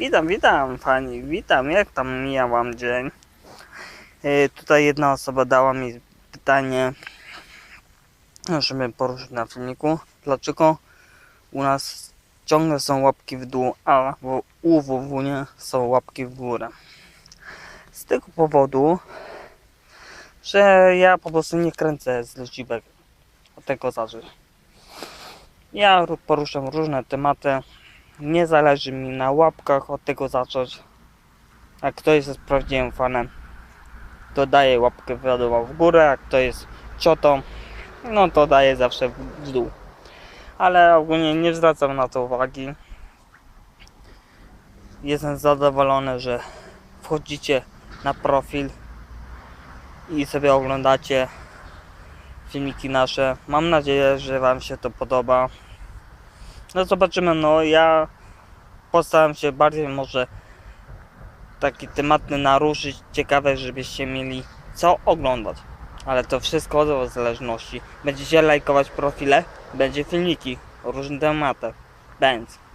Witam, witam pani, witam, jak tam mija wam dzień? E, tutaj jedna osoba dała mi pytanie, żeby poruszyć na filmiku. Dlaczego u nas ciągle są łapki w dół, a w, u WW nie są łapki w górę? Z tego powodu, że ja po prostu nie kręcę z liczbek. Od tego zacząć. Ja ru- poruszam różne tematy. Nie zależy mi na łapkach, od tego zacząć. Jak ktoś jest prawdziwym fanem, to daje łapkę wiadomo w górę, jak kto jest ciotą, no to daje zawsze w dół. Ale ogólnie nie zwracam na to uwagi. Jestem zadowolony, że wchodzicie na profil i sobie oglądacie filmiki nasze. Mam nadzieję, że Wam się to podoba. No zobaczymy, no ja postaram się bardziej może taki tematny naruszyć, ciekawe, żebyście mieli co oglądać. Ale to wszystko od zależności. Będziecie lajkować profile, będzie filmiki o różnych tematach. Będzie.